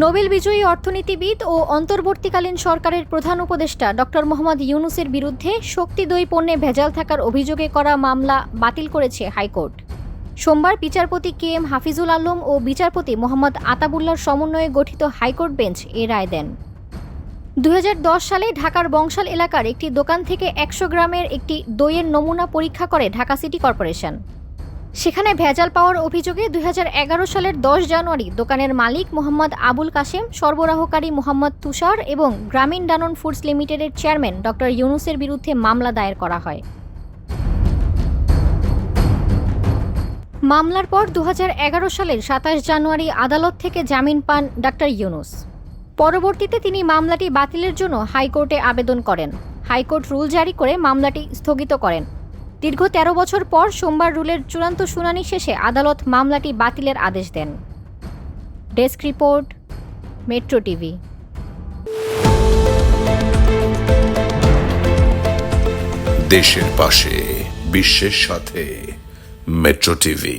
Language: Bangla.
নোবেল বিজয়ী অর্থনীতিবিদ ও অন্তর্বর্তীকালীন সরকারের প্রধান উপদেষ্টা ডক্টর মোহাম্মদ ইউনুসের বিরুদ্ধে শক্তি দই পণ্যে ভেজাল থাকার অভিযোগে করা মামলা বাতিল করেছে হাইকোর্ট। সোমবার বিচারপতি কে এম হাফিজুল আলম ও বিচারপতি মোহাম্মদ আতাবুল্লার সমন্বয়ে গঠিত হাইকোর্ট বেঞ্চ এ রায় দেন। দু হাজার দশ সালে ঢাকার বংশাল এলাকার একটি দোকান থেকে একশো গ্রামের একটি দইয়ের নমুনা পরীক্ষা করে ঢাকা সিটি কর্পোরেশন। সেখানে ভেজাল পাওয়ার অভিযোগে দুই হাজার এগারো সালের দশ জানুয়ারি দোকানের মালিক মোহাম্মদ আবুল কাশেম, সরবরাহকারী মোহাম্মদ তুষার এবং গ্রামীণ ডানন ফুডস লিমিটেডের চেয়ারম্যান ডক্টর ইউনুসের বিরুদ্ধে মামলা দায়ের করা হয়। মামলার পর দু হাজার এগারো সালের সাতাশ জানুয়ারি আদালত থেকে জামিন পান ডক্টর ইউনুস। পরবর্তীতে তিনি মামলাটি বাতিলের জন্য হাইকোর্টে আবেদন করেন। হাইকোর্ট রুল জারি করে মামলাটি স্থগিত করেন। দীর্ঘ তেরো বছর পর সোমবার রুলের চূড়ান্ত শুনানি শেষে আদালত মামলাটি বাতিলের আদেশ দেন। Desk report, metro TV. দেশের পাশে, বিশ্বের সাথে, মেট্রো টিভি।